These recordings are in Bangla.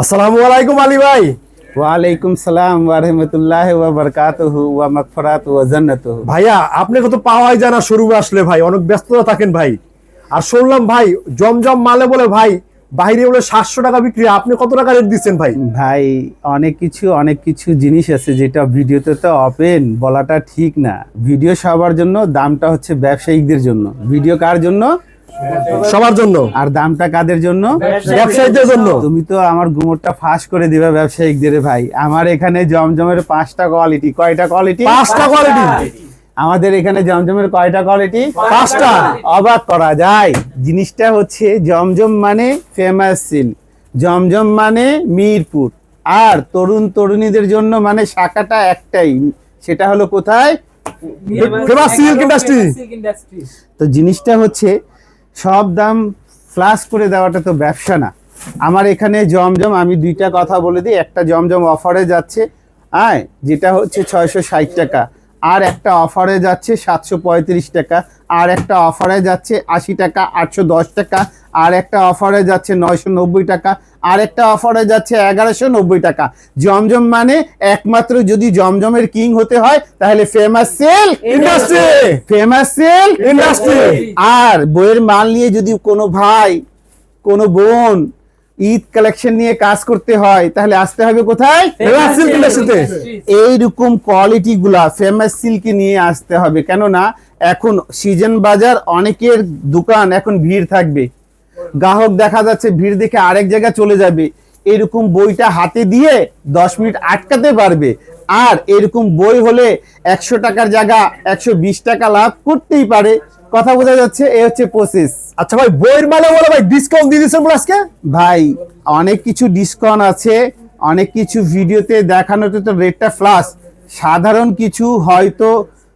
আসসালামু আলাইকুম আলী ভাই। ওয়ালাইকুম সালাম ওয়া রাহমাতুল্লাহি ওয়া বারাকাতুহু ওয়া মাগফিরাতু ওয়া জান্নাতুহু। ভাইয়া আপনাকে তো পাওয়াই যায় না শোরুমে আসলে ভাই অনেক ব্যস্ততা থাকেন ভাই। আর শুনলাম ভাই জমজম মালে বলে ভাই বাইরে বলে সাতশো টাকা বিক্রি আপনি কত টাকা রেট দিচ্ছেন ভাই? ভাই অনেক কিছু অনেক কিছু জিনিস আছে যেটা ভিডিওতে তো ওপেন বলাটা ঠিক না। ভিডিও সবার জন্য দামটা হচ্ছে ব্যবসায়িকদের জন্য। ভিডিও কার জন্য? সবার জন্য? আর দামটা কাদের জন্য? ব্যবসায়ীদের জন্য। তুমি তো আমার গুমরটা ফাঁস করে দিবে ব্যবসায়িকদের ভাই। আমার এখানে জমজমের পাঁচটা কোয়ালিটি কয়টা কোয়ালিটি পাঁচটা কোয়ালিটি আমাদের এখানে জমজমের কয়টা কোয়ালিটি পাঁচটা। অবাক করা যায়। জিনিসটা হচ্ছে জমজম মানে ফেমাস সিল জমজম মানে মিরপুর। আর তরুণ তরুণীদের জন্য মানে শাখাটা একটাই। সেটা হলো কোথায়? ফেমাস সিল্ক ইন্ডাস্ট্রি তো জিনিসটা হচ্ছে সব দাম ফ্লাশ করে দেওয়াটা তো ব্যবসা না। আমার এখানে জমজম, আমি দুইটা কথা বলে দিই। একটা জমজম অফারে যাচ্ছে। আয়, যেটা হচ্ছে ছয়শো ষাট টাকা। আর একটা অফারে যাচ্ছে সাতশো পঁয়ত্রিশ টাকা আর একটা অফারে যাচ্ছে আশি টাকা আটশো দশ টাকা আর একটা অফারে যাচ্ছে নয়শো নব্বই টাকা আর একটা অফারে যাচ্ছে এগারোশো নব্বই টাকা। জমজম মানে একমাত্র যদি জমজমের কিং হতে হয় তাহলে famous sale industry famous sale industry আর বইয়ের মাল নিয়ে যদি কোনো ভাই কোনো বোন ঈদ কালেকশন নিয়ে কাজ করতে হয় তাহলে আসতে হবে কোথায়? এইরকম কোয়ালিটি গুলা ফেমাস সিল্ক নিয়ে আসতে হবে কেননা এখন সিজন বাজার অনেকের দোকান এখন ভিড় থাকবে। গ্রাহক দেখা যাচ্ছে ভিড় দেখে আরেক জায়গায় চলে যাবে। এরকম বইটা হাতে দিয়ে দশ মিনিট আটকাতে পারবে। আর এরকম বই হলে একশো টাকার জায়গা একশো বিশ টাকা লাভ করতেই পারে। কথা বোঝা যাচ্ছে এ হচ্ছে প্রসেস আচ্ছা ভাই বইয়ের মালে বলে ভাই ডিসকাউন্ট দিয়ে দিচ্ছেন আজকে? ভাই অনেক কিছু ডিসকাউন্ট আছে অনেক কিছু ভিডিওতে দেখানোতে তো রেটটা ফ্লাস সাধারণ কিছু হয়তো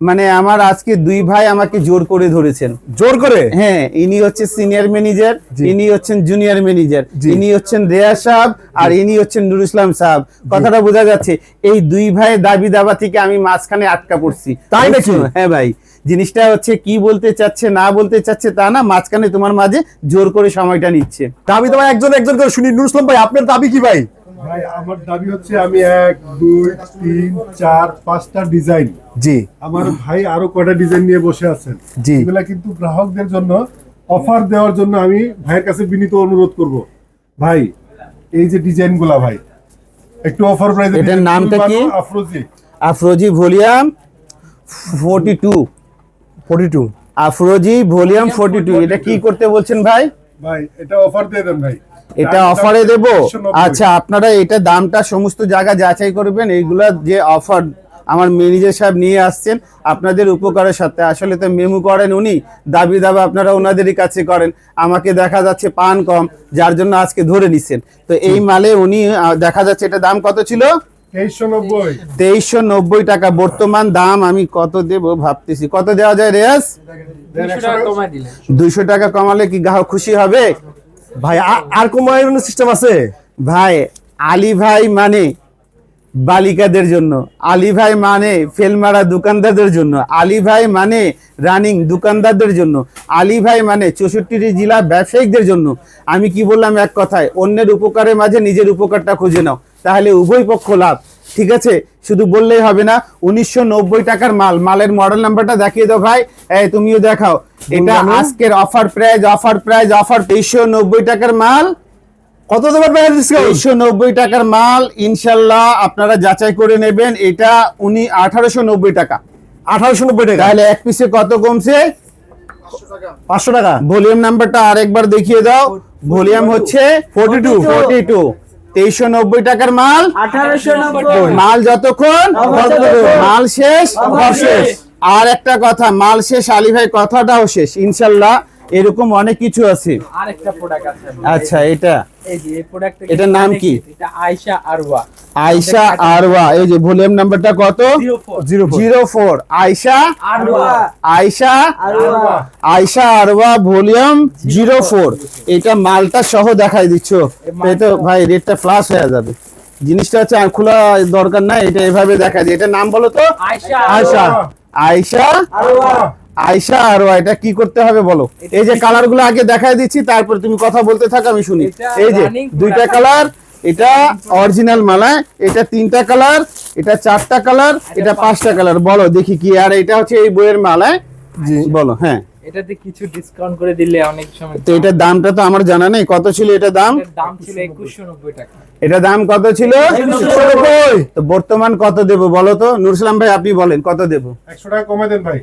মানে আমার আজকে দুই ভাই আমাকে জোর করে ধরেছেন। জোর করে? হ্যাঁ ইনি হচ্ছে সিনিয়র ম্যানেজার। ইনি হচ্ছেন জুনিয়র ম্যানেজার। ইনি হচ্ছেন রেয়া সাহেব আর ইনি হচ্ছেন নুর ইসলাম সাহেব। কথাটা বোঝা যাচ্ছে এই দুই ভাইয়ের দাবি দাবা থেকে আমি মাঝখানে আটকা পড়ছি। তাই নাকি? হ্যাঁ ভাই। জিনিসটা হচ্ছে কি বলতে চাচ্ছে না বলতে চাচ্ছে তা না মাঝখানে তোমার মাঝে জোর করে সময়টা নিচ্ছে। দাবি তো ভাই একজন একজন করে শুনি নুর ইসলাম ভাই আপনার দাবি কি ভাই? ভাই আমার দাবি হচ্ছে আমি এক দুই তিন চার পাঁচটা ডিজাইন। জি। আমার ভাই আরও কয়টা ডিজাইন নিয়ে বসে আছেন। জি। এগুলা কিন্তু গ্রাহকদের জন্য অফার দেওয়ার জন্য আমি ভাইয়ের কাছে বিনীত অনুরোধ করব। ভাই এই যে ডিজাইনগুলা ভাই একটু অফার প্রাইসে এটার নামটা কি? আফরোজি। আফরোজি volume forty two forty two আফরোজি volume forty two এটা কি করতে বলছেন ভাই? ভাই এটা অফার দিয়ে দেন ভাই। এটা অফারে দেব? আচ্ছা আপনারা এটা দামটা সমস্ত জায়গা যাচাই করবেন এইগুলা যে অফার আমার ম্যানেজার সাহেব নিয়ে আসছেন আপনাদের উপকারের সাথে। আসলে তো মেমু করেন উনি দাবি দাবা আপনারা ওনাদেরই কাছে করেন। আমাকে দেখা যাচ্ছে পান কম যার জন্য আজকে ধরে নিচ্ছেন তো এই মালে উনি দেখা যাচ্ছে এটা দাম কত ছিল? তেইশশো নব্বই। তেইশশো নব্বই টাকা। বর্তমান দাম আমি কত দেব ভাবতেছি। কত দেওয়া যায় রেয়াজ? দুইশো টাকা কমালে কি গ্রাহক খুশি হবে? ভাই আর সিস্টেম আছে? ভাই আলী ভাই মানে বালিকাদের জন্য। আলী ভাই মানে ফেলমারা দোকানদারদের জন্য। আলী ভাই মানে রানিং দোকানদারদের জন্য। আলী ভাই মানে চৌষট্টি জেলা ব্যবসায়িকদের জন্য। আমি কি বললাম এক কথায়? অন্যের উপকারের মাঝে নিজের উপকারটা খুঁজে নাও। তাহলে উভয় পক্ষ লাভ। ঠিক আছে? শুধু বললেই হবে না উনিশশো নব্বই টাকার মাল মালের মডেল নাম্বারটা দেখিয়ে দাও ভাই। এই তুমিও দেখাও। এটা আজকের offer price offer price offer তেইশশো নব্বই টাকার মাল। কত দেবেন ভাই তেইশশো নব্বই টাকার মাল ইনশাল্লাহ আপনারা যাচাই করে নেবেন। এটা উনি আঠারোশো নব্বই টাকা। আঠারোশো নব্বই টাকা? তাহলে এক পিসে কত কমছে? পাঁচশো টাকা। ভলিউম নাম্বারটা আরেকবার দেখিয়ে দাও। ভলিউম হচ্ছে ফোর্টি টু ফোর্টি টু তেইশশো নব্বই টাকার মাল। আঠারোশো মাল যতক্ষণ মাল শেষ। শেষ। আর একটা কথা মাল শেষ আলী ভাই কথাটাও শেষ। ইনশাল্লাহ এরকম অনেক কিছু আছে। আরেকটা প্রোডাক্ট আছে আচ্ছা এটা? এই যে এই প্রোডাক্ট এটার নাম কি? এটা আয়শা আরওয়া। আয়সা আরওয়া এই যে ভলিউম নাম্বারটা কত? 04 জিরো জিরো ফোর। আয়সা আরওয়া। আয়সা আরওয়া। আয়সা আরওয়া ভলিউম জিরো ফোর। এটা মালটা সহ দেখাই দিচ্ছ। তাই তো ভাই রেটটা ফ্লাশ হয়ে যাবে। জিনিসটা হচ্ছে আর খোলা দরকার নাই এটা এভাবে দেখা যায় এটা নাম বলো তো? আয়শা আয়সা আয়সা আরওয়া। আয়সা আরওয়া এটা কি করতে হবে বলো? এই যে কালারগুলো আগে দেখাই দিচ্ছি তারপর তুমি কথা বলতে থাকো আমি শুনি। এই যে দুইটা কালার এটা অরিজিনাল মালা এটা তিনটা কালার এটা চারটা কালার এটা পাঁচটা কালার। বলো দেখি কি আর এটা হচ্ছে এই বইয়ের মালায় বলো হ্যাঁ। এটাতে কিছু ডিসকাউন্ট করে দিলে অনেক সময় তো এটার দামটা তো আমার জানা নেই কত ছিল এটা দাম? এটার দাম ছিল একুশশো নব্বই টাকা। এটা দাম কত ছিল? তো বর্তমান কত দেবো বলো তো? নুরসালাম ভাই আপনি বলেন কত দেবো? একশো টাকা কমাই দেন ভাই।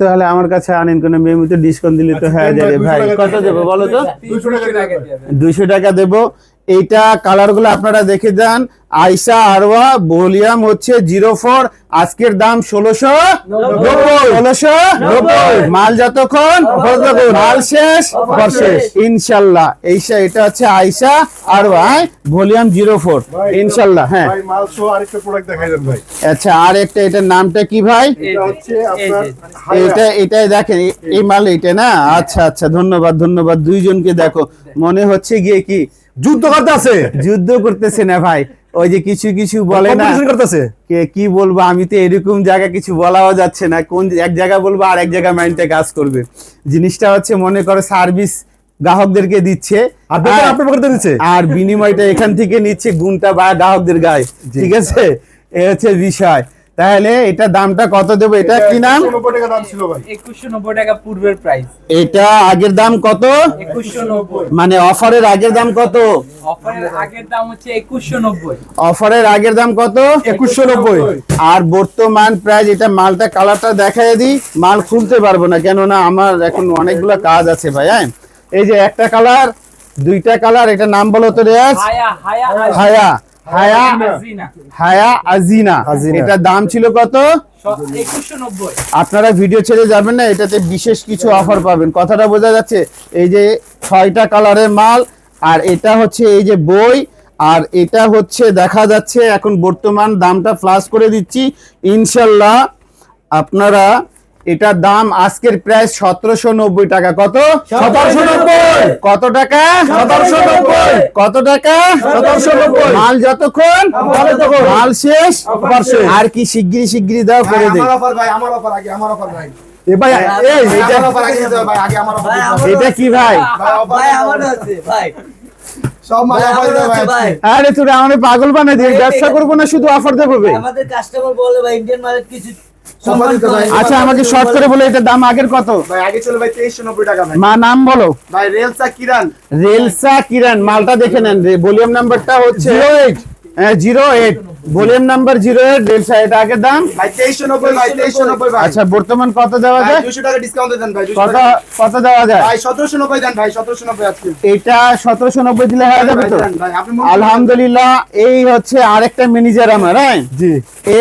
তাহলে আমার কাছে আনেন কোনো মেমোতে ডিসকাউন্ট দিলে তো হ্যাঁ হয়ে যাবে ভাই, ভাই 200 কত দেবো বলো তো। দুইশো টাকা দেবো। এইটা কালারগুলো আপনারা দেখে যান। আইসা আরওয়া ভলিউম হচ্ছে জিরো ফোর আজকের দাম ষোলোশো ষোলোশো মাল যতক্ষণ মাল শেষ শেষ। ইনশাল্লাহ। এইসা এটা হচ্ছে আইসা আরওয়া ভলিউম জিরো ফোর। ইনশাল্লাহ হ্যাঁ। ভাই মাল সহ আরেকটা প্রোডাক্ট দেখাই দেন ভাই। আচ্ছা আর একটা এটার নামটা কি ভাই। হায়া। এটা এটাই দেখেন এই মাল এটা না? আচ্ছা আচ্ছা ধন্যবাদ ধন্যবাদ। দুইজনকে দেখো। মনে হচ্ছে গিয়ে কি যুদ্ধ করতে আছে যুদ্ধ করতেছে না ভাই। ওই যে কিছু কিছু বলে না। করতেছে? কে কি বলব আমি তো এরকম জায়গা কিছু বলাও যাচ্ছে না। কোন এক জায়গা বলব আর এক জায়গা মাইন্ডে কাজ করবে। জিনিসটা হচ্ছে মনে করো সার্ভিস গ্রাহকদেরকে আর দিচ্ছে? আর বিনিময়টা এখান থেকে নিচ্ছে গুণটা বা গ্রাহকদের গায়ে। ঠিক আছে? এ হচ্ছে বিষয়। তাহলে এটা দামটা কত দেবো? এটা কি নাম? টাকা দাম ছিল ভাই। একুশশো নব্বই টাকা পূর্বের প্রাইস এটা আগের দাম কত? মানে অফারের আগের দাম কত? অফারের আগের দাম কত? একুশশো নব্বই। আর বর্তমান প্রাইস এটা মালটা কালারটা দেখাই দিই। মাল খুলতে পারব না কেননা আমার এখন অনেকগুলো কাজ আছে ভাই হ্যাঁ? এই যে একটা কালার দুইটা কালার এটা নাম বলো তো রেয়াজ। হায়া। হায়া হায়া আজিনা। এটা দাম ছিল কত? আপনারা ভিডিও ছেড়ে যাবেন না এটাতে বিশেষ কিছু অফার পাবেন। কথাটা বোঝা যাচ্ছে এই যে ছয়টা কালারের মাল আর এটা হচ্ছে এই যে বই আর এটা হচ্ছে দেখা যাচ্ছে এখন বর্তমান দামটা ফ্লাশ করে দিচ্ছি। ইনশাল্লাহ আপনারা এটার দাম আজকের প্রায় সতেরোশো নব্বই টাকা। কত? সতেরোশো নব্বই। কত টাকা? সতেরোশো নব্বই। কত টাকা? সতেরোশো নব্বই। মাল যতক্ষণ? মাল শেষ? আর কি শিগগিরি শিগগিরি দাও করে দে। আমার অফার ভাই আগে আমার অফার ভাই। এ ভাই এই এটা অফার আগে দিতে হবে ভাই আগে আমার অফার দিতে হবে। এটা কি ভাই? ভাই অফার ভাই আমার আছে ভাই। সব মাল ভাই অফার আমার দিতে হবে আছে ভাই ভাই। আরে তোরা আমাদের পাগল বানাই দিয়ে ব্যবসা করব না শুধু অফার দেবো আমাদের কাস্টমার বলে ভাই ইন্ডিয়ান মার্কেট কিছু। আচ্ছা আমাকে শর্ট করে বলে এটা দাম আগের কত? ভাই আগে চলো ভাই তেইশশো নব্বই টাকা ভাই। মা নাম বলো। ভাই রেলসা কিরান। রেলসা কিরণ মালটা দেখে নেন ভলিউম নাম্বারটা হচ্ছে জিরো এইট। হ্যাঁ zero eight. Volume number zero eight রেলসা এটা আগের দাম ভাই তেইশশো নব্বই ভাই তেইশশো নব্বই ভাই। আচ্ছা বর্তমান কত দেওয়া যায়? দুশো টাকা ডিসকাউন্ট দেন ভাই 200 কত টাকা। কত দেওয়া যায়? ভাই সতেরোশো নব্বই দেন ভাই সতেরোশো নব্বই আজকে। এটা সতেরোশো নব্বই দিলে হয়ে যাবে তো? আলহামদুলিল্লাহ এই হচ্ছে আরেকটা ম্যানেজার আমার হ্যাঁ? জি।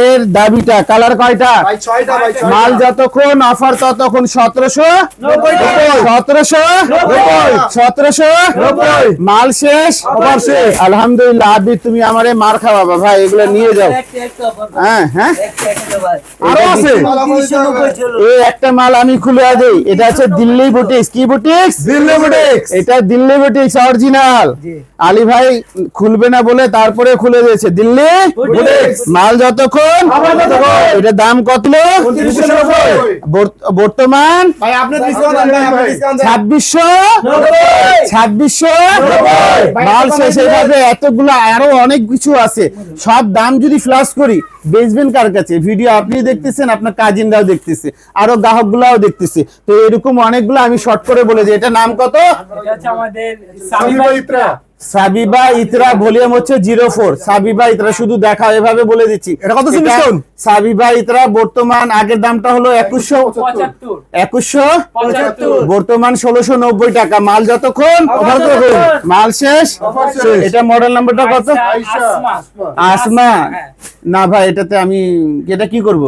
এর দাবিটা কালার কয়টা? ভাই ছয়টা ভাই ছয়টা। মাল যতক্ষণ অফার ততক্ষণ সতেরোশো সতেরোশো সতেরোশো মাল শেষ? অফার শেষ আলহামদুলিল্লাহ আবি তুমি আমারে মার খাওয়াবা ভাই এগুলো নিয়ে যাও একটা একটা অফার হ্যাঁ হ্যাঁ একটা একটা ভাই আরও আছে মাল এই একটা আমি খুলে দেই এটা হচ্ছে দিল্লি বুটিক্স কি বুটিক্স দিল্লি বুটিক্স এটা দিল্লি বুটিক্স অরিজিনাল জি। আলী ভাই খুলবে না বলে তারপরে খুলে দিয়েছে দিল্লি মাল যতক্ষণ এটা দাম কত বর্ত- বর্তমান ছাব্বিশশো ছাব্বিশশো মাল শেষ এইভাবে এতগুলো আরও অনেক কিছু আছে সব দাম যদি ফ্লাশ করি বেচবেন কার কাছে? ভিডিও আপনি দেখতেছেন আপনার কাজিনরাও দেখতেছে আরও গ্রাহক গুলাও দেখতেছে। তো এরকম অনেকগুলো আমি শর্ট করে বলে যে এটা নাম কত? এটা আমাদের সাবিবা ইতরা ভলিউম হচ্ছে জিরো ফোর। সাবিবা ইতরা শুধু দেখা এভাবে বলে দিচ্ছি। এটা কত discount? সাবিবা ইতরা বর্তমান আগের দামটা হলো একুশশো একুশশো বর্তমান ষোলোশো নব্বই টাকা। মাল যতক্ষণ মাল শেষ। এটা মডেল নাম্বারটা কত? আচ্ছা, আসমা। হ্যাঁ। না ভাই এটাতে আমি এটা কি করব?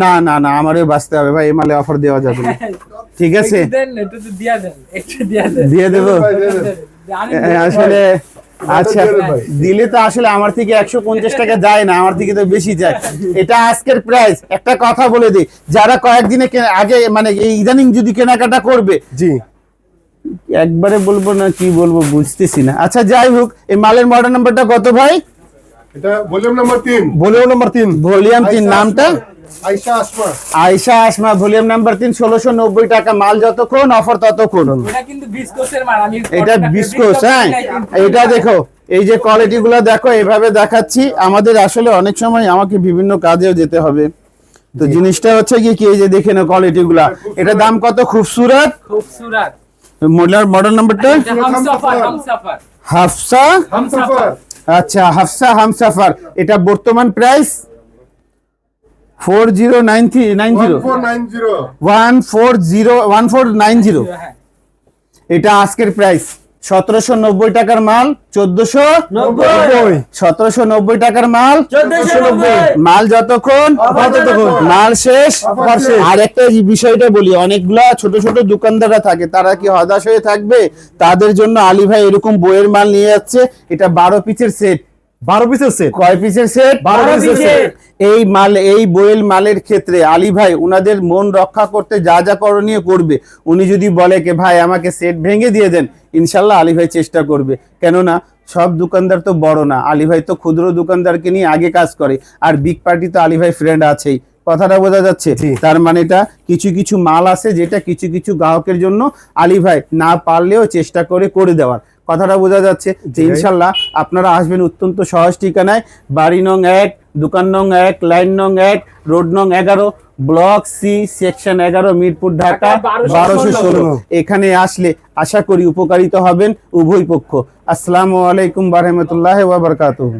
না না না আমারও বাঁচতে হবে ভাই এই মালে অফার দেওয়া যাবে না। ঠিক আছে। দিয়া দেন একটু দিয়া দেন। দিয়ে দেবো। আসলে আচ্ছা। দিলে তো আসলে আমার থেকে একশো পঞ্চাশ টাকা যায় না আমার থেকে তো বেশি যায়। এটা আজকের প্রাইস একটা কথা বলে দিই যারা কয়েকদিনে আগে মানে এই ইদানিং যদি কেনাকাটা করবে জি। একবারে বলব না কি বলব বুঝতেছি না। আচ্ছা যাই হোক এই মালের মডেল নাম্বারটা কত ভাই? এটা ভলিউম নাম্বার তিন। ভলিউম নাম্বার তিন। ভলিউম তিন নামটা? আইসা আসমা। ভলিউম নাম্বার তিন ষোলোশো নব্বই টাকা মাল যতক্ষণ অফার ততক্ষণ। এটা কিন্তু বিস্কোসের মাল আমি এটা বিস্কোস হ্যাঁ। এটা দেখো এই যে কোয়ালিটি গুলো দেখো এভাবে দেখাচ্ছি। আমাদের আসলে অনেক সময় আমাকে বিভিন্ন কাজেও যেতে হবে। তো জিনিসটা হচ্ছে কি কি এই যে দেখে না কোয়ালিটি গুলা। এটা দাম কত? খুবসুরত? খুবসুরত। মডেল মডেল নাম্বারটা হাফসা? হামসাফার। আচ্ছা হাফসা হামসাফার। এটা বর্তমান price four zero nine three nine zero one four zero one four nine zero এটা আজকের প্রাইস সতেরোশো নব্বই টাকার মাল চোদ্দশো নব্বই। সতেরোশো নব্বই টাকার মাল চোদ্দশো নব্বই। মাল যতক্ষণ মাল শেষ। আর একটা বিষয়টা বলি অনেকগুলা ছোট ছোট দোকানদাররা থাকে তারা কি হতাশ হয়ে থাকবে? তাদের জন্য আলী ভাই এরকম বইয়ের মাল নিয়ে যাচ্ছে। এটা বারো পিসের সেট বারো পিসের সেট কয় পিসের সেট বারো পিসের set। এই মাল এই বইয়ের মালের ক্ষেত্রে আলী ভাই উনাদের মন রক্ষা করতে যা যা করণীয় করবে। উনি যদি বলে কে ভাই আমাকে সেট ভেঙে দিয়ে দেন ইনশাল্লাহ আলী ভাই চেষ্টা করবে। কেননা সব দোকানদার তো বড় না। আলী ভাই তো ক্ষুদ্র দোকানদারকে নিয়ে আগে কাজ করে। আর বিগ পার্টি তো আলী ভাই ফ্রেন্ড আছেই। কথাটা বোঝা যাচ্ছে। তার মানে এটা কিছু কিছু মাল আছে যেটা কিছু কিছু গ্রাহকের জন্য আলী ভাই না পারলেও চেষ্টা করে করে দেওয়ার। কথাটা বোঝা যাচ্ছে যে ইনশাল্লাহ আপনারা আসবেন অত্যন্ত সহজ ঠিকানায়। বাড়ি নং এক দোকান নং এক লাইন নং এক রোড নং এগারো ব্লক সি সেকশন এগারো মিরপুর ঢাকা বারোশো ষোলো। এখানে আসলে আশা করি উপকারিত হবেন উভয় পক্ষ। আসসালামু আলাইকুম বারহমতুল্লাহ ওয়াবারকাতুহ